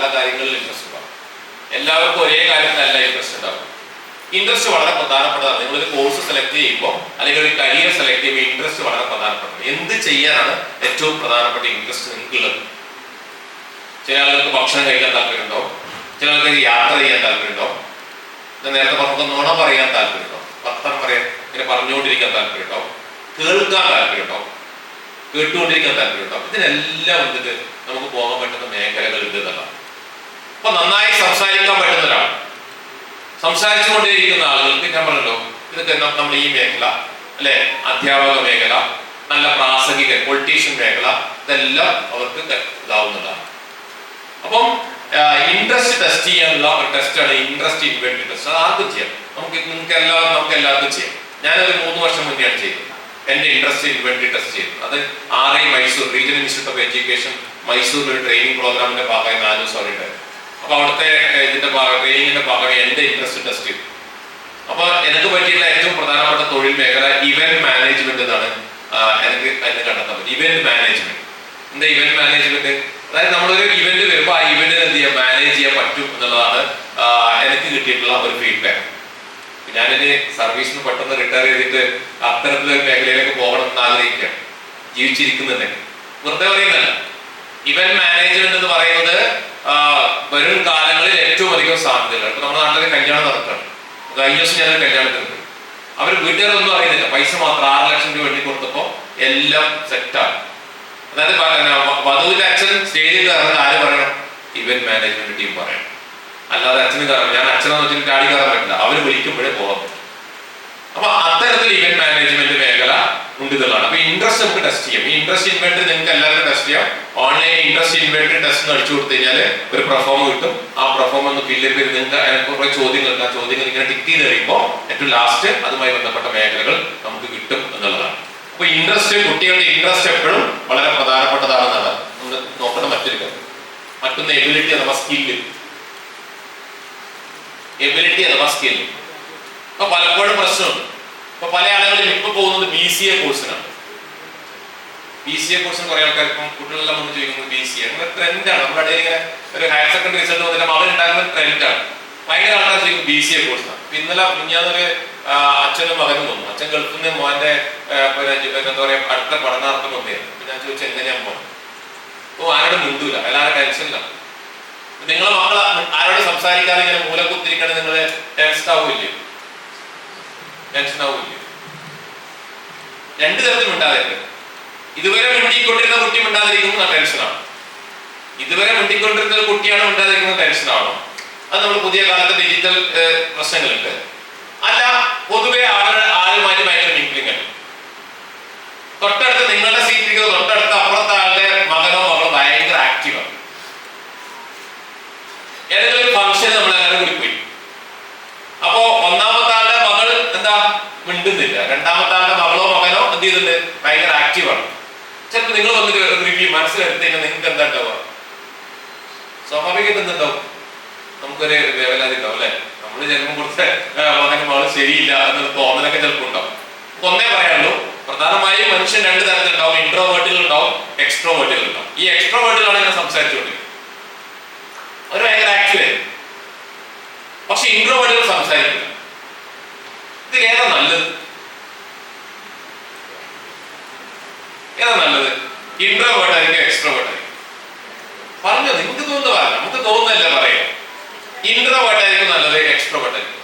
പല കാര്യങ്ങളിൽ ഇൻട്രസ്റ്റ് ഉണ്ടാവും. എല്ലാവർക്കും ഒരേ കാര്യത്തിലല്ല ഇൻട്രസ്റ്റ് ഉണ്ടാവും ഇൻട്രസ്റ്റ് വളരെ പ്രധാനപ്പെട്ടതാണ്. നിങ്ങൾ ഒരു കോഴ്സ് സെലക്ട് ചെയ്യുമ്പോൾ അല്ലെങ്കിൽ ഒരു കരിയർ സെലക്ട് ചെയ്യുമ്പോൾ ഇൻട്രസ്റ്റ് വളരെ പ്രധാനപ്പെട്ടത് എന്ത് ചെയ്യാനാണ് ഏറ്റവും പ്രധാനപ്പെട്ട ഇൻട്രസ്റ്റ് നിങ്ങൾക്കുള്ളത്? ചില ആളുകൾക്ക് ഭക്ഷണം കഴിക്കാൻ താല്പര്യമുണ്ടോ? ചില ആളുകൾക്ക് യാത്ര ചെയ്യാൻ താല്പര്യമുണ്ടോ? നേരത്തെ പറഞ്ഞ നുണ പറയാൻ താല്പര്യമുണ്ടോ? പത്രം പറയാൻ ഇങ്ങനെ പറഞ്ഞുകൊണ്ടിരിക്കാൻ താല്പര്യമുണ്ടോ? കേൾക്കാൻ താല്പര്യമുണ്ടോ? കേട്ടുകൊണ്ടിരിക്കാൻ താല്പര്യമുണ്ടോ? ഇതിനെല്ലാം വന്നിട്ട് നമുക്ക് പോകാൻ പറ്റുന്ന മേഖലകൾ ഉണ്ട് എന്നുള്ളതാണ്. അപ്പൊ നന്നായി സംസാരിക്കാൻ പറ്റുന്ന ഒരാൾ സംസാരിച്ചുകൊണ്ടേയിരിക്കുന്ന ആളുകൾക്ക് ഞാൻ പറഞ്ഞല്ലോ ഇതൊക്കെ നമ്മൾ ഈ മേഖല അല്ലെ? അധ്യാപക മേഖല നല്ല പ്രാസംഗിക പൊളിറ്റീഷ്യൻ മേഖല ഇതെല്ലാം അവർക്ക് ഇതാവുന്നതാണ്. അപ്പം ഇൻട്രസ്റ്റ് ടെസ്റ്റ് ചെയ്യാനുള്ള ഒരു ടെസ്റ്റാണ് ഇൻട്രസ്റ്റ് ഇൻവെന്റ് ടെസ്റ്റ് അത് ആർക്കും ചെയ്യാം. നമുക്ക് നിങ്ങൾക്ക് എല്ലാവർക്കും നമുക്ക് എല്ലാവർക്കും ചെയ്യാം. ഞാനൊരു മൂന്ന് വർഷം മുന്നെയാണ് ചെയ്തത്. എന്റെ ഇൻട്രസ്റ്റ് ഇൻവെന്ററി ടെസ്റ്റ് ചെയ്തത് അത് R I Mysore regional institute of education മൈസൂരിൽ ഒരു ട്രെയിനിങ് പ്രോഗ്രാമിന്റെ ഭാഗമായി നാല് ദിവസം അവിടെ ഉണ്ടായിരുന്നു. അപ്പൊ അവിടുത്തെ ഇതിന്റെ ഭാഗം ട്രെയിനിങ്ങിന്റെ ഭാഗമായി എന്റെ ഇൻട്രസ്റ്റ് ടെസ്റ്റ് ചെയ്തു അപ്പൊ എനിക്ക് പറ്റിയിട്ടുള്ള ഏറ്റവും പ്രധാനപ്പെട്ട തൊഴിൽ മേഖല ഇവന്റ് മാനേജ്മെന്റ് എന്നാണ് എനിക്ക് എന്നെ കണ്ടെത്താൻ പറ്റും. ഇവന്റ് മാനേജ്മെന്റ് എന്താ ഇവന്റ് മാനേജ്മെന്റ് അതായത് നമ്മളൊരു ഇവന്റ് വരുമ്പോൾ ആ ഇവന്റിനെ എന്ത് ചെയ്യാൻ മാനേജ് ചെയ്യാൻ പറ്റും എന്നുള്ളതാണ് എനിക്ക് കിട്ടിയിട്ടുള്ള ഒരു ഫീഡ്ബാക്ക് ഞാനിനി സർവീസിൽ നിന്ന് പെട്ടെന്ന് റിട്ടയർ ചെയ്തിട്ട് അത്തരത്തിലൊരു മേഖലയിലേക്ക് പോകണം എന്ന് ആഗ്രഹിക്കുകയാണ്. ജീവിച്ചിരിക്കുന്നുണ്ടെങ്കിൽ. വെറുതെ പറയുന്നല്ല ഇവന്റ് മാനേജ്മെന്റ് എന്ന് പറയുന്നത് വരും കാലങ്ങളിൽ ഏറ്റവും അധികം സാധ്യതകൾ. ഇപ്പൊ നമ്മുടെ നാട്ടിലെ കല്യാണം നടക്കണം. കഴിഞ്ഞ ദിവസം ഞാനൊരു കല്യാണത്തിന് പോയി. അവർ വീട്ടുകാരൊന്നും അറിയുന്നില്ല. പൈസ മാത്രം ആറ് ലക്ഷം രൂപ വേണ്ടി കൊടുത്തപ്പോ എല്ലാം സെറ്റാണ് അതായത് വധുവിന്റെ അച്ഛൻ സ്റ്റേജിൽ കയറുന്നത് ആര് പറയണം? ഇവന്റ് മാനേജ്മെന്റ് ടീം പറയണം. അല്ലാതെ അച്ഛന് കയറണം. ഞാൻ അച്ഛനെന്ന് വെച്ചിട്ട് ചാടി കയറാൻ പറ്റില്ല. അവർ വിളിക്കുമ്പോഴേ പോകാൻ പറ്റും അപ്പൊ അത്തരത്തിൽ ഇവന്റ് മാനേജ്മെന്റ് മേഖല എന്നുള്ളതാണ് അപ്പൊ ഇൻട്രസ്റ്റ് നമുക്ക് ടെസ്റ്റ് ചെയ്യാം. ഈ ഇൻട്രസ്റ്റ് ഇൻവെന്ററി നിങ്ങൾക്ക് എല്ലാവരും ടെസ്റ്റ് ചെയ്യാം. ഓൺലൈൻ ഇൻട്രസ്റ്റ് ഇൻവെന്ററി ടെസ്റ്റ് അടിച്ചു കൊടുത്തു കഴിഞ്ഞാൽ ഒരു പെർഫോം കിട്ടും. ആ പെർഫോം ഒന്ന് ഫില്ല് ചെയ്ത് നിങ്ങൾക്ക് കുറെ ചോദ്യങ്ങളുണ്ട്. ആ ചോദ്യങ്ങൾ ഇങ്ങനെ ടിക്ക് ചെയ്ത് കഴിയുമ്പോൾ ഏറ്റവും ലാസ്റ്റ് അതുമായി ബന്ധപ്പെട്ട മേഖലകൾ നമുക്ക് കിട്ടും എന്നുള്ളതാണ്. അപ്പൊ ഇൻട്രസ്റ്റ് കുട്ടികളുടെ ഇൻട്രസ്റ്റ് എപ്പോഴും വളരെ പ്രധാനപ്പെട്ടതാണെന്നാണ്. നമ്മൾ നോക്കേണ്ട മറ്റൊരു കാര്യം. മറ്റൊന്ന് എബിലിറ്റി അഥവാ സ്കില്ല് എബിലിറ്റി അഥവാ സ്കില്ല് അപ്പൊ പലപ്പോഴും പ്രശ്നമുണ്ട്. ഇപ്പൊ പല ആളുകളും ഇപ്പൊ പോകുന്നത് ബി സി എ കോഴ്സിനാണ് ബി സി എ കോഴ്സിന് കുറെ ആൾക്കാർ ഇപ്പം കുട്ടികളെല്ലാം വന്ന് ചോദിക്കുന്നത് ബി സി എ അങ്ങനെ ട്രെൻഡാണ് നമ്മുടെ ഇടയിൽ ഇങ്ങനെ ഒരു ഹയർ സെക്കൻഡറി റിസൾട്ട് വന്നിട്ട് മകൻ ഉണ്ടാകുന്ന ട്രെൻഡാണ് ഭയങ്കര ആൾക്കാർ ചോദിക്കും ബി സി എ കോഴ്സാണ് ഇന്നലെ ഞാനൊരു അച്ഛനും മകനും വന്നു. അച്ഛൻ ഗൾഫിൽ മോന്റെ എന്താ പറയാ അടുത്ത പഠനാർത്ഥം വന്നിരുന്നു ഞാൻ ചോദിച്ചു എങ്ങനെയാ പോകണം ഓ ആരുടെ മിണ്ടൂല. എല്ലാവരും ടെൻഷനിലാണ് നിങ്ങളെ മക്കളെ ആരോട് സംസാരിക്കാതെ ഇങ്ങനെ മൂലക്കുത്തിരിക്കണേ നിങ്ങൾ ടെൻസ്ഡ് ആവില്ലേ? ടെൻഷൻ ആവില്ലേ രണ്ടു തരത്തിലും ഉണ്ടാകരുത് ഇതുവരെ മിണ്ടിക്കൊണ്ടിരുന്ന കുട്ടി മിണ്ടാതിരിക്കുന്നത് ടെൻഷനാണ് ഇതുവരെ മിണ്ടിക്കൊണ്ടിരുന്ന കുട്ടിയാണ് മിണ്ടാതിരിക്കുന്നത് ടെൻഷനാണോ അത് നമ്മൾ പുതിയ കാലത്തെ ഡിജിറ്റൽ പ്രശ്നങ്ങളുണ്ട്. അല്ല പൊതുവെ ആൾ ആളുമായിട്ട് ഭയങ്കര മിങ്കിളിംഗ് തൊട്ടടുത്ത് നിങ്ങളുടെ സീറ്റിൽ തൊട്ടടുത്ത് അപ്പുറത്തെ ആളുടെ മകനോ മകളോ ഭയങ്കര ആക്റ്റീവാണ് ഏതെങ്കിലും ഒരു ഫംഗ്ഷൻ നമ്മൾ അങ്ങനെ കൂടി പോയി. അപ്പോ എന്താ മിണ്ടുന്നില്ല രണ്ടാമത്തെ ആളുടെ മകളോ മകനോ എന്ത് ചെയ്തിട്ടുണ്ട്? ഭയങ്കര ആക്റ്റീവാണ് ചിലപ്പോൾ നിങ്ങൾ വന്നിട്ട് റിവ്യൂ മനസ്സിലെടുത്ത് കഴിഞ്ഞാൽ നിങ്ങൾക്ക് എന്താ ഉണ്ടാവുക സ്വാഭാവികമായിട്ട് എന്തുണ്ടാവും? നമുക്കൊരു വേവലാതി ഉണ്ടാവും അല്ലെ? നമ്മൾ ചിലപ്പോൾ കൊടുത്ത മകനും മകൾ ശരിയില്ല എന്നൊരു തോന്നലൊക്കെ ചിലപ്പോൾ ഉണ്ടാവും. ഒന്നേ പറയാനുള്ളൂ പ്രധാനമായും മനുഷ്യൻ രണ്ട് തരത്തിലുണ്ടാവും. ഇൻട്രോവേർട്ടുകൾ ഉണ്ടാവും എക്സ്ട്രോവേർട്ടുകൾ ഉണ്ടാവും. ഈ എക്സ്ട്രോവേർട്ടുകളാണ് ഞാൻ സംസാരിച്ചുകൊണ്ടിരിക്കുന്നത് അവർ ഭയങ്കര ആക്റ്റീവ് ആയിരുന്നു പക്ഷെ ഇൻട്രോവേർട്ടുകൾ സംസാരിക്കില്ല ഇത് ഏതാ നല്ലത് ഏതാ നല്ലത് ഇൻട്രോവേർട്ട് ആയിരിക്കും എക്സ്ട്രോവേർട്ട് ആയിരിക്കും പറഞ്ഞോ നിങ്ങൾക്ക് തോന്നുന്ന പറയാം നമുക്ക് തോന്നുന്നല്ല പറയാം ഇൻട്രോവേർട്ട് ആയിരിക്കും നല്ലത് എക്സ്ട്രോവേർട്ട് ആയിരിക്കും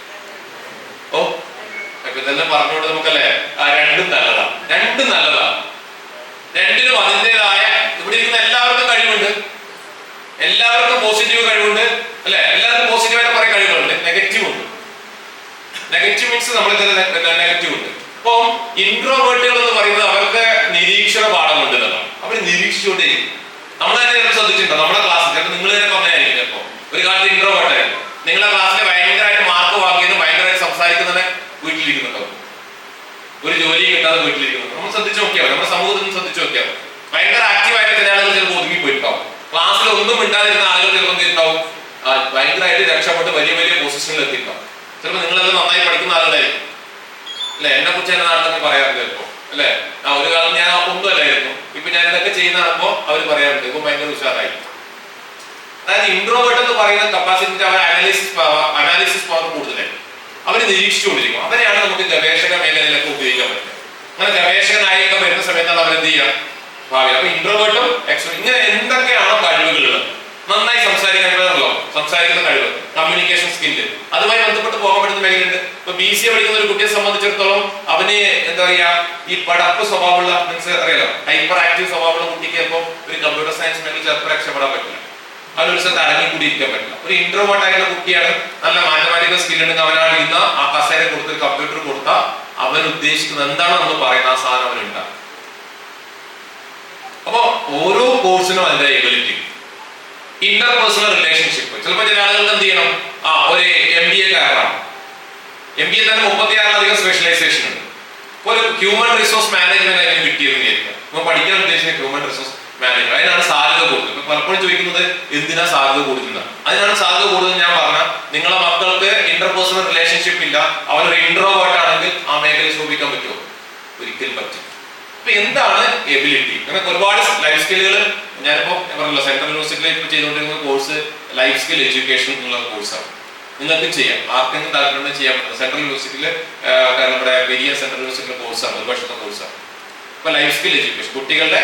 ഓ അപ്പൊ ഇതെല്ലാം പറഞ്ഞുകൊണ്ട് നമുക്കല്ലേ? ആ രണ്ടും നല്ലതാ. രണ്ടും നല്ലതാ. രണ്ടിനും അതിന്റെതായ ഇവിടെ ഇരിക്കുന്ന എല്ലാവർക്കും കഴിവുണ്ട്. എല്ലാവർക്കും പോസിറ്റീവ് കഴിവുണ്ട്. അല്ലെ? എല്ലാവർക്കും പോസിറ്റീവായിട്ട് കുറെ കഴിവുകളുണ്ട്. നെഗറ്റീവ് ഉണ്ട്. നെഗറ്റീവ് മീൻസ് നമ്മൾ നെഗറ്റീവ് ഉണ്ട്. അപ്പം ഇൻട്രോവേർട്ടുകൾ എന്ന് പറയുന്നത് അവർക്ക് നിരീക്ഷണ പാഠം എന്നുള്ളതാണ് അവർ നിരീക്ഷിച്ചുകൊണ്ടേയിരിക്കും നമ്മൾ തന്നെ ശ്രദ്ധിച്ചിട്ടുണ്ടോ? നമ്മുടെ ക്ലാസ്സിൽ നിങ്ങൾ തന്നെ പറഞ്ഞായിരിക്കും ഒരു കാലത്ത് ഇൻട്രോവേർട്ടായിരുന്നു നിങ്ങളുടെ ക്ലാസ്സിലെ ഭയങ്കരമായിട്ട് മാർക്ക് വാങ്ങിയത് ഭയങ്കരമായിട്ട് സംസാരിക്കുന്നതിനെ വീട്ടിലിരിക്കുന്നുണ്ടാവും ഒരു ജോലി കിട്ടാതെ വീട്ടിലിരിക്കുന്നു നമ്മൾ ശ്രദ്ധിച്ചു നോക്കിയാൽ നമ്മുടെ സമൂഹത്തിൽ ശ്രദ്ധിച്ചു നോക്കിയാൽ ഭയങ്കര ആക്റ്റീവായിട്ട് ചില ആളുകൾ ചിലപ്പോൾ ഒതുങ്ങി പോയിട്ടുണ്ടാവും ക്ലാസ്സിൽ ഒന്നും മിണ്ടാതിരുന്ന ആളുകൾ ചിലപ്പോൾ ചെയ്തിട്ടുണ്ടാവും? ഭയങ്കരമായിട്ട് രക്ഷപ്പെട്ട് വലിയ വലിയ പൊസിഷനിൽ എത്തിയിട്ടുണ്ടാവും. ചിലപ്പോൾ നിങ്ങളെല്ലാം നന്നായി പഠിക്കുന്ന ആളുകളായിരിക്കും അല്ലെ? എന്നെ കുറിച്ച് എന്നെ നാട്ടിലൊക്കെ പറയാറുണ്ട് ചിലപ്പോൾ. അല്ലെ? ആ ഒരു കാലം ഞാൻ ഒന്നും അല്ലായിരുന്നു. ഇപ്പൊ ഞാൻ ഇതൊക്കെ ചെയ്യുന്ന ആകുമ്പോൾ അവർ പറയാറുണ്ട്. ഇപ്പൊ ഭയങ്കര ഉഷാറായി. അതായത് ഇൻട്രോവേർട്ട് എന്ന് പറയുന്ന കപ്പാസിറ്റി അവർ അനാലിസിസ് അനാലിസിസ് പവർ കൂടുതലായിരിക്കും അവർ നിരീക്ഷിച്ചുകൊണ്ടിരിക്കും. അവരെയാണ് നമുക്ക് ഗവേഷക മേഖലയിലൊക്കെ ഉപയോഗിക്കാൻ പറ്റുന്നത്. അങ്ങനെ ഗവേഷകനായൊക്കെ വരുന്ന സമയത്താണ് അവർ എന്ത് ചെയ്യുക? ഭാവി അപ്പൊ ഇൻട്രോവേർട്ടും എക്സ്ട്രോ ഇങ്ങനെ എന്തൊക്കെയാണോ കഴിവുകൾ നന്നായി സംസാരിക്കാൻ കഴിവുള്ളോ സംസാരിക്കുന്ന കഴിവ് കമ്മ്യൂണിക്കേഷൻ സ്കില്ല് അതുമായി ബന്ധപ്പെട്ട് പോകാൻ പറ്റുന്ന മേഖലയുണ്ട്. ഇപ്പൊ ബി സി എ പഠിക്കുന്ന ഒരു കുട്ടിയെ സംബന്ധിച്ചിടത്തോളം അവന് എന്താ പറയാ ഈ പടപ്പ് സ്വഭാവമുള്ള മീൻസ് അറിയാലോ ഹൈപ്പർ ആക്റ്റീവ് സ്വഭാവമുള്ള കുട്ടിക്ക് ചിലപ്പോൾ ഒരു കമ്പ്യൂട്ടർ സയൻസ് മേഖല ചിലപ്പോൾ രക്ഷപ്പെടാൻ പറ്റില്ല. അവനൊരു സ്ഥലത്ത് അടങ്ങി കൂടിയിരിക്കാൻ പറ്റില്ല. ഒരു ഇൻട്രോവേർട്ട് ആയിട്ടുള്ള കുട്ടിയാണ് നല്ല മാത്തമാറ്റിക്കൽ സ്കിൽ ഉണ്ടെങ്കിൽ അവനാണ് ഇന്ന് ആ കസേര കൊടുത്ത് കമ്പ്യൂട്ടർ കൊടുത്ത അവൻ ഉദ്ദേശിക്കുന്നത് എന്താണ് നമ്മൾ പറയുന്നത് ആ സാധനം അവൻ അപ്പൊ ഓരോ കോഴ്സിനും അതിന്റെ എബിലിറ്റി ഇന്റർപേഴ്സണൽ റിലേഷൻഷിപ്പ് ചിലപ്പോൾ ചില ആളുകൾക്ക് എന്ത് ചെയ്യണം? ആ ഒരു എം ബി എ കാരനാണ് എം ബി എ തന്നെ മുപ്പത്തിയാറിലധികം സ്പെഷ്യലൈസേഷൻ ഉണ്ട്. ഒരു ഹ്യൂമൻ റിസോഴ്സ് മാനേജ്മെന്റ് അതിന് കിട്ടിയെന്ന് വിചാരിക്കുക ഇപ്പൊ പഠിക്കാൻ ഉദ്ദേശിക്കുന്ന ഹ്യൂമൻ റിസോഴ്സ് മാനേജ്മെന്റ് അതിനാണ് സാധ്യത കൂടുതൽ. ഇപ്പൊ പലപ്പോഴും ചോദിക്കുന്നത് എന്തിനാ സാധ്യത കൂടുതൽ അതിനാണ് സാധ്യത കൂടുതൽ ഞാൻ പറഞ്ഞ നിങ്ങളെ മക്കൾക്ക് ഇന്റർപേഴ്സണൽ റിലേഷൻഷിപ്പ് ഇല്ല. അവനൊരു ഇൻട്രോവേർട്ട് ആണെങ്കിൽ ആ മേഖലയിൽ ശോഭിക്കാൻ പറ്റുമോ? ഒരിക്കലും പറ്റും അപ്പൊ എന്താണ് എബിലിറ്റി അങ്ങനെ ഒരുപാട് ലൈഫ് സ്കില്ലുകൾ ഞാനിപ്പോ പറഞ്ഞല്ലോ സെൻട്രൽ യൂണിവേഴ്സിറ്റിയിൽ ഇപ്പൊ ചെയ്തുകൊണ്ടിരിക്കുന്ന കോഴ്സ് ലൈഫ് സ്കിൽ എഡ്യൂക്കേഷൻ എന്നുള്ള കോഴ്സാണ് നിങ്ങൾക്ക് ചെയ്യാം. ആർക്കെങ്കിലും താല്പര്യം ചെയ്യാൻ പറ്റും സെൻട്രൽ യൂണിവേഴ്സിറ്റിയിൽ നമ്മുടെ വലിയ സെൻട്രൽ യൂണിവേഴ്സിറ്റിയിലെ കോഴ്സാണ് ഒരു വർഷത്തെ കോഴ്സാണ് അപ്പൊ ലൈഫ് സ്കിൽ എഡ്യൂക്കേഷൻ കുട്ടികളുടെ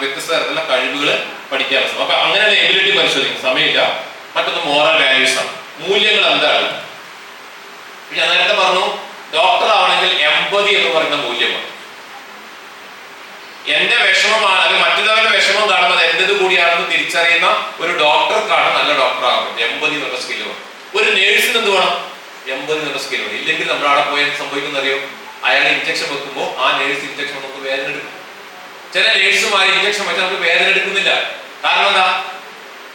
വ്യത്യസ്ത തരത്തിലുള്ള കഴിവുകൾ പഠിക്കാനുള്ള ശ്രമം അപ്പൊ അങ്ങനെയുള്ള എബിലിറ്റി പരിശോധിക്കും സമയമില്ല. മറ്റൊന്ന് മോറൽ വാല്യൂസ് ആണ്. മൂല്യങ്ങൾ എന്താണ്? ഞാൻ നേരത്തെ പറഞ്ഞു ഡോക്ടർ ആവണമെങ്കിൽ എമ്പതി എന്ന് പറയുന്ന മൂല്യമാണ്. എന്റെ വിഷമമാണ് അല്ലെങ്കിൽ മറ്റുള്ളവരുടെ വിഷമം കാണുന്നത് എന്റേത് കൂടിയാണെന്ന് തിരിച്ചറിയുന്ന ഒരു ഡോക്ടർക്കാണ് നല്ല ഡോക്ടർ ആകുന്നത് എൺപതി എന്നുള്ള സ്കില്ല് വേണം ഒരു നേഴ്സിന് എന്ത് വേണം? എൺപത് എന്നുള്ള സ്കെയിൽ വേണം. ഇല്ലെങ്കിൽ നമ്മൾ അവിടെ പോയി സംഭവിക്കുന്ന അറിയോ അയാൾ ഇഞ്ചക്ഷൻ വെക്കുമ്പോൾ ആ നേഴ്സ് ഇഞ്ചക്ഷൻ നമുക്ക് വേദന എടുക്കും. ചില നേഴ്സുമാർ ഇഞ്ചക്ഷൻ വെച്ചാൽ നമുക്ക് വേദന എടുക്കുന്നില്ല. കാരണം എന്താ?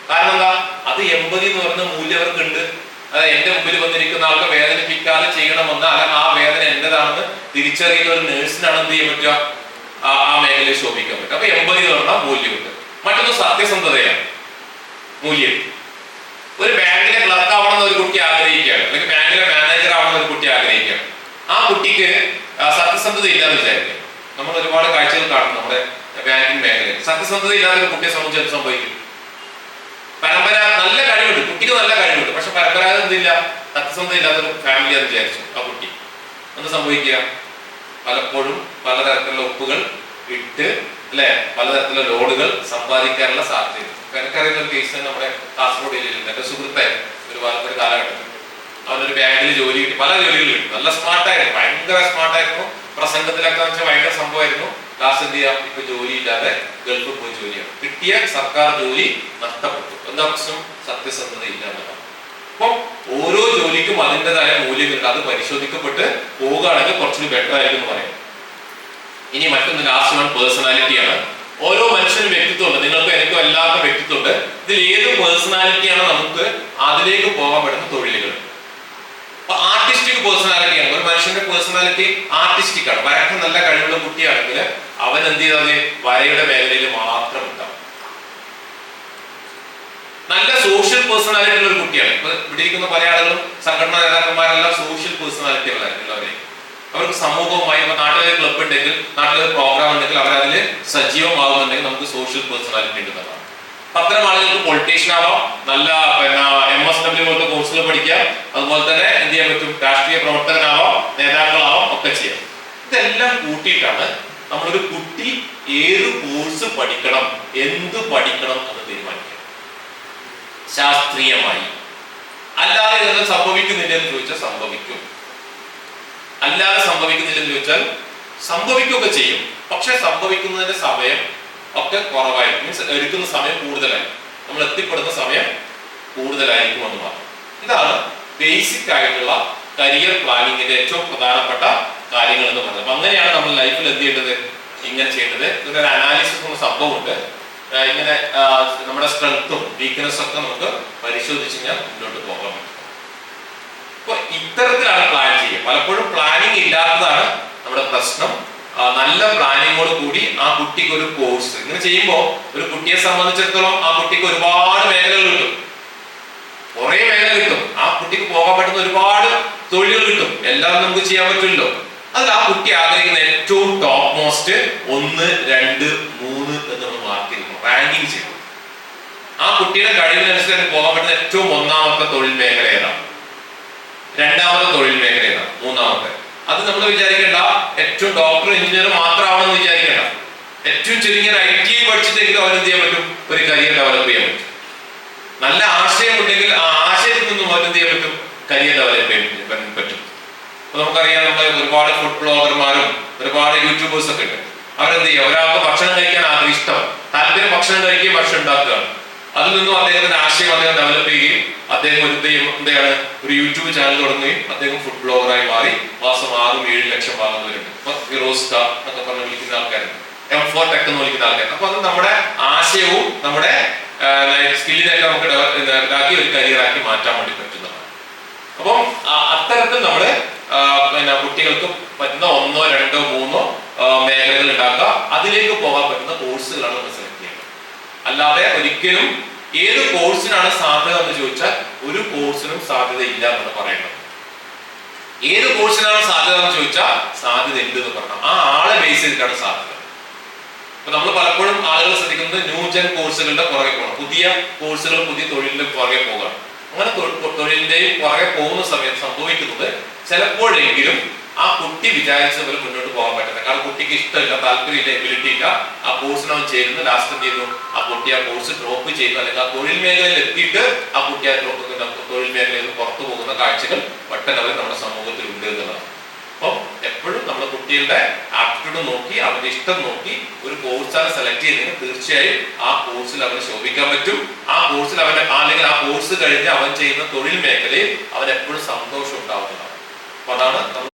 കാരണം എന്താ? അത് എൺപതി എന്ന് പറഞ്ഞ മൂല്യം അവർക്കുണ്ട്. അതായത് എന്റെ മുമ്പിൽ വന്നിരിക്കുന്ന ആൾക്ക് വേദനിപ്പിക്കാതെ ചെയ്യണമെന്ന് ആ വേദന എന്റേതാണെന്ന് തിരിച്ചറിയുന്ന ഒരു നേഴ്സിനാണ് എന്ത് ചെയ്യാൻ പറ്റുക? ആ മേഖലയിൽ ശോഭിക്കാൻ പറ്റും അപ്പൊ എൺപതി എന്ന് പറഞ്ഞാൽ മൂല്യമുണ്ട്. മറ്റൊന്ന് സത്യസന്ധതയാണ്. മൂല്യം. ഒരു ബാങ്കിലെ ക്ലർക്ക് ആവണമെന്ന് ഒരു കുട്ടി ആഗ്രഹിക്കുകയാണ് അല്ലെങ്കിൽ ബാങ്കിലെ മാനേജർ ആവണമെന്ന് ഒരു കുട്ടി ആഗ്രഹിക്കുകയാണ് ആ കുട്ടിക്ക് സത്യസന്ധത ഇല്ലാന്ന് വിചാരിക്കും. നമ്മൾ ഒരുപാട് കാഴ്ചകൾ കാണും നമ്മുടെ ബാങ്കിങ് മേഖലയിൽ. സത്യസന്ധത ഇല്ലാത്ത ഒരു കുട്ടിയെ സംബന്ധിച്ച് സംഭവിക്കും? പരമ്പര നല്ല കഴിവുണ്ട്. കുട്ടിക്ക് നല്ല കഴിവുണ്ട്. പക്ഷെ പരമ്പരാഗത എന്തില്ല സത്യസന്ധത ഇല്ലാത്തൊരു ഫാമിലി എന്ന് വിചാരിച്ചു ആ കുട്ടി. എന്ത് സംഭവിക്കുക? പലപ്പോഴും പലതരത്തിലുള്ള ഒപ്പുകൾ ഇട്ട് അല്ലെ? പലതരത്തിലുള്ള ലോഡുകൾ സമ്പാദിക്കാനുള്ള സാധ്യത ഇപ്പൊ എനിക്കറിയുന്ന കേസ് നമ്മുടെ കാസർഗോഡ് ജില്ലയിലുണ്ട് എന്റെ സുഹൃത്തായിരുന്നു ഒരു ഒരു കാലഘട്ടത്തിൽ. അവനൊരു ബാങ്കിൽ ജോലി കിട്ടി. പല ജോലികളും കിട്ടി. നല്ല സ്മാർട്ടായിരുന്നു ഭയങ്കര സ്മാർട്ടായിരുന്നു പ്രസംഗത്തിലൊക്കെ വെച്ചാൽ ഭയങ്കര സംഭവമായിരുന്നു. ലാസ്റ്റ് എന്ത് ചെയ്യാം? ഇപ്പൊ ജോലി ഇല്ലാതെ ഗൾഫിൽ പോയി ജോലിയാണ് കിട്ടിയ സർക്കാർ ജോലി നഷ്ടപ്പെട്ടു. എന്താ പ്രശ്നം? സത്യസന്ധത ഇല്ല എന്നതാണ് അപ്പം ഓരോ ജോലിക്കും അതിന്റെതായ മൂല്യങ്ങളുണ്ട്. അത് പരിശോധിക്കപ്പെട്ട് പോവുകയാണെങ്കിൽ കുറച്ചുകൂടി ബെറ്റർ ആയിരിക്കും എന്ന് പറയാം. ഇനി മറ്റൊന്ന് ലാസ്റ്റ് വൺ പേഴ്സണാലിറ്റിയാണ് ഓരോ മനുഷ്യനും വ്യക്തിത്വം ഉണ്ട് നിങ്ങൾക്കും എനിക്കും എല്ലാവർക്കും വ്യക്തിത്വം ഉണ്ട് ഇതിൽ ഏത് പേഴ്സണാലിറ്റിയാണ് നമുക്ക് അതിലേക്ക് പോകാൻ പറ്റുന്ന തൊഴിലുകൾ. അപ്പൊ ആർട്ടിസ്റ്റിക് പേഴ്സണാലിറ്റിയാണ് ഒരു മനുഷ്യന്റെ പേഴ്സണാലിറ്റി ആർട്ടിസ്റ്റിക് ആണ്. വരക്ക് നല്ല കഴിവുള്ള കുട്ടിയാണെങ്കിൽ അവൻ എന്ത് ചെയ്താൽ? വരയുടെ മേഖലയിൽ മാത്രം ഉണ്ടാവും. നല്ല സോഷ്യൽ പേഴ്സണാലിറ്റി ഉള്ള ഒരു കുട്ടിയാണ്. ഇപ്പൊ ഇവിടെ ഇരിക്കുന്ന പല ആളുകളും സംഘടനാ നേതാക്കന്മാരെല്ലാം അവർക്ക് സമൂഹവുമായി നാട്ടിലെ ക്ലബ് ഉണ്ടെങ്കിൽ നാട്ടിലെ പ്രോഗ്രാം ഉണ്ടെങ്കിൽ അവരതിൽ സജീവമാകുന്നുണ്ടെങ്കിൽ നമുക്ക് സോഷ്യൽ പേഴ്സണാലിറ്റി ഉണ്ടെന്നാണ് അത്തരം ആളുകൾക്ക് പൊളിറ്റീഷ്യൻ ആവാം നല്ല പിന്നെ എം എസ് ഡബ്ല്യു പോലത്തെ കോഴ്സുകൾ പഠിക്കാം അതുപോലെ തന്നെ എന്ത് ചെയ്യാൻ പറ്റും? രാഷ്ട്രീയ പ്രവർത്തകനാവാം നേതാക്കളാവാം ഒക്കെ ചെയ്യാം. ഇതെല്ലാം കൂട്ടിയിട്ടാണ് നമ്മളൊരു കുട്ടി ഏത് കോഴ്സ് പഠിക്കണം എന്ത് പഠിക്കണം എന്ന് തീരുമാനിക്കുക. ശാസ്ത്രീയമായി. അല്ലാതെ ഇതൊന്നും സംഭവിക്കുന്നില്ല എന്ന് ചോദിച്ചാൽ സംഭവിക്കും. അല്ലാതെ സംഭവിക്കുന്നില്ലെന്ന് ചോദിച്ചാൽ സംഭവിക്കുകയൊക്കെ ചെയ്യും. പക്ഷെ സംഭവിക്കുന്നതിന്റെ സമയം ഒക്കെ കുറവായിരിക്കും. മീൻസ് എടുക്കുന്ന സമയം കൂടുതലായിരിക്കും. നമ്മൾ എത്തിപ്പെടുന്ന സമയം കൂടുതലായിരിക്കും എന്ന് മാത്രം. ഇതാണ് ബേസിക് ആയിട്ടുള്ള കരിയർ പ്ലാനിങ്ങിന്റെ ഏറ്റവും പ്രധാനപ്പെട്ട കാര്യങ്ങൾ എന്ന് പറയുന്നത്. അപ്പൊ അങ്ങനെയാണ് നമ്മൾ ലൈഫിൽ എന്ത് ചെയ്യേണ്ടത്? ഇങ്ങനെ ചെയ്യേണ്ടത്. ഇതിന്റെ ഒരു അനാലിസിസ് എന്ന സംഭവമുണ്ട്. ഇങ്ങനെ നമ്മുടെ സ്ട്രെങ്ത്തും വീക്ക്നെസ്സും ഒക്കെ നമുക്ക് പരിശോധിച്ച് ഞാൻ മുന്നോട്ട് പോകാൻ പറ്റും. അപ്പൊ ഇത്തരത്തിലാണ് പ്ലാൻ ചെയ്യുക. പലപ്പോഴും പ്ലാനിങ് ഇല്ലാത്തതാണ് നമ്മുടെ പ്രശ്നം. നല്ല പ്ലാനിങ്ങോട് കൂടി ആ കുട്ടിക്ക് ഒരു കോഴ്സ് ഇങ്ങനെ ചെയ്യുമ്പോൾ ഒരു കുട്ടിയെ സംബന്ധിച്ചിടത്തോളം ആ കുട്ടിക്ക് ഒരുപാട് മേഖലകൾ കിട്ടും. കുറെ മേഖല കിട്ടും. ആ കുട്ടിക്ക് പോകാൻ പറ്റുന്ന ഒരുപാട് തൊഴിലുകൾ കിട്ടും. എല്ലാം നമുക്ക് ചെയ്യാൻ പറ്റുമല്ലോ. അതിൽ ആ കുട്ടി ആഗ്രഹിക്കുന്ന ഏറ്റവും ടോപ്പ് മോസ്റ്റ് ഒന്ന് രണ്ട് മൂന്ന് എന്ന് നമ്മൾ മാർക്ക് റാങ്കിങ് ചെയ്യും ആ കുട്ടിയുടെ കഴിവിനനുസരിച്ച് പോകാൻ പറ്റുന്ന ഏറ്റവും ഒന്നാമത്തെ തൊഴിൽ മേഖല ഏതാണ്? രണ്ടാമത്തെ തൊഴിൽ മേഖലയാണ് മൂന്നാമത്തെ. അത് നമ്മൾ വിചാരിക്കേണ്ട ഏറ്റവും ഡോക്ടർ എഞ്ചിനീയർ മാത്രമാണെന്ന് വിചാരിക്കേണ്ട. ഏറ്റവും ചുരുങ്ങിയ ഐ ടി ഐ പഠിച്ചിട്ടെങ്കിലും അവരെന്ത് ചെയ്യാൻ പറ്റും? ഒരു കരിയർ ഡെവലപ്പ് ചെയ്യാൻ പറ്റും. നല്ല ആശയം ഉണ്ടെങ്കിൽ ആ ആശയത്തിൽ നിന്നും അവരെന്ത് ചെയ്യാൻ പറ്റും? കരിയർ ഡെവലപ്പ് ചെയ്യാൻ പറ്റും. അപ്പൊ നമുക്കറിയാം നമ്മളെ ഒരുപാട് ഫുഡ് ബ്ലോഗർമാരും ഒരുപാട് യൂട്യൂബേഴ്സ് ഒക്കെ ഉണ്ട്. അവരെന്ത് ചെയ്യും? ഒരാൾക്ക് ഭക്ഷണം കഴിക്കാൻ ആഗ്രഹം ഇഷ്ടം. താല്പര്യം ഭക്ഷണം കഴിക്കുകയും ഭക്ഷണം ഉണ്ടാക്കുകയാണ്. അതിൽ നിന്നും അദ്ദേഹത്തിന്റെ ആശയം അദ്ദേഹം ഡെവലപ്പ് ചെയ്യുകയും അദ്ദേഹം ഒരു എന്താണ്? ഒരു യൂട്യൂബ് ചാനൽ തുടങ്ങുകയും അദ്ദേഹം ഫുഡ് ബ്ലോഗറായി മാറി. മാസം ആറും ഏഴ് ലക്ഷം വാങ്ങുന്നവരുണ്ട്. ഇപ്പൊ എന്നൊക്കെ പറഞ്ഞ് വിളിക്കുന്ന ആൾക്കാരുണ്ട്. എം ഫോർ ടെക് എന്ന് വിളിക്കുന്ന ആൾക്കാർ അപ്പൊ അത് നമ്മുടെ ആശയവും നമ്മുടെ സ്കില്ലിനൊക്കെ നമുക്ക് ഇതാക്കി ഒരു കരിയറാക്കി മാറ്റാൻ വേണ്ടി പറ്റുന്നതാണ്. അപ്പം അത്തരത്തിൽ നമ്മൾ പിന്നെ കുട്ടികൾക്ക് പറ്റുന്ന ഒന്നോ രണ്ടോ മൂന്നോ മേഖലകൾ ഉണ്ടാക്കുക. അതിലേക്ക് പോകാൻ പറ്റുന്ന കോഴ്സുകളാണ് നമ്മൾ സെലക്ട് ചെയ്യുന്നത്. അല്ലാതെ ഒരിക്കലും ഏത് കോഴ്സിനാണ് സാധ്യത എന്ന് ചോദിച്ചാൽ ഒരു കോഴ്സിനും സാധ്യത ഇല്ല എന്നാണ് പറയുന്നത്. ഏത് കോഴ്സിനാണ് സാധ്യത എന്ന് ചോദിച്ചാൽ സാധ്യത ഉണ്ട് എന്ന് പറയണം. ആ ആളെ ബേസ് ചെയ്തിട്ടാണ് സാധ്യത. അപ്പൊ നമ്മൾ പലപ്പോഴും ആളുകൾ ശ്രദ്ധിക്കുന്നത് ന്യൂജൻ കോഴ്സുകളുടെ പുറകെ പോകണം. പുതിയ കോഴ്സുകൾ പുതിയ തൊഴിലിന്റെ പുറകെ പോകണം. അങ്ങനെ തൊഴിലിന്റെയും പുറകെ പോകുന്ന സമയത്ത് സംഭവിക്കുന്നത് ചിലപ്പോഴെങ്കിലും ആ കുട്ടി വിചാരിച്ച പോലെ മുന്നോട്ട് പോകാൻ പറ്റുന്നത് കാരണം കുട്ടിക്ക് ഇഷ്ടമില്ല താല്പര്യമില്ല എബിലിറ്റി ഇല്ല. ആ കോഴ്സിന് അവൻ ചേരുന്നു ലാസ്റ്റ് എന്ത് ചെയ്യുന്നു ആ കുട്ടി ആ കോഴ്സ് ഡ്രോപ്പ് ചെയ്യുന്നു അല്ലെങ്കിൽ ആ തൊഴിൽ മേഖലയിൽ എത്തിയിട്ട് ആ കുട്ടി ആ ഡ്രോപ്പ് തൊഴിൽ മേഖലയിൽ നിന്ന് പുറത്തു പോകുന്ന കാഴ്ചകൾ ഒട്ടനവധി നമ്മുടെ സമൂഹത്തിൽ ഉണ്ട് എന്നുള്ളതാണ്. അപ്പം എപ്പോഴും നമ്മുടെ കുട്ടികളുടെ ആപ്റ്റിറ്റ്യൂഡ് നോക്കി അവന്റെ ഇഷ്ടം നോക്കി ഒരു കോഴ്സാണ് സെലക്ട് ചെയ്തെങ്കിൽ തീർച്ചയായും ആ കോഴ്സിൽ അവന് ശോഭിക്കാൻ പറ്റും. ആ കോഴ്സിൽ അവന്റെ അല്ലെങ്കിൽ ആ കോഴ്സ് കഴിഞ്ഞ് അവൻ ചെയ്യുന്ന തൊഴിൽ മേഖലയിൽ അവൻ എപ്പോഴും സന്തോഷം ഉണ്ടാവുന്നതാണ്. അപ്പൊ അതാണ്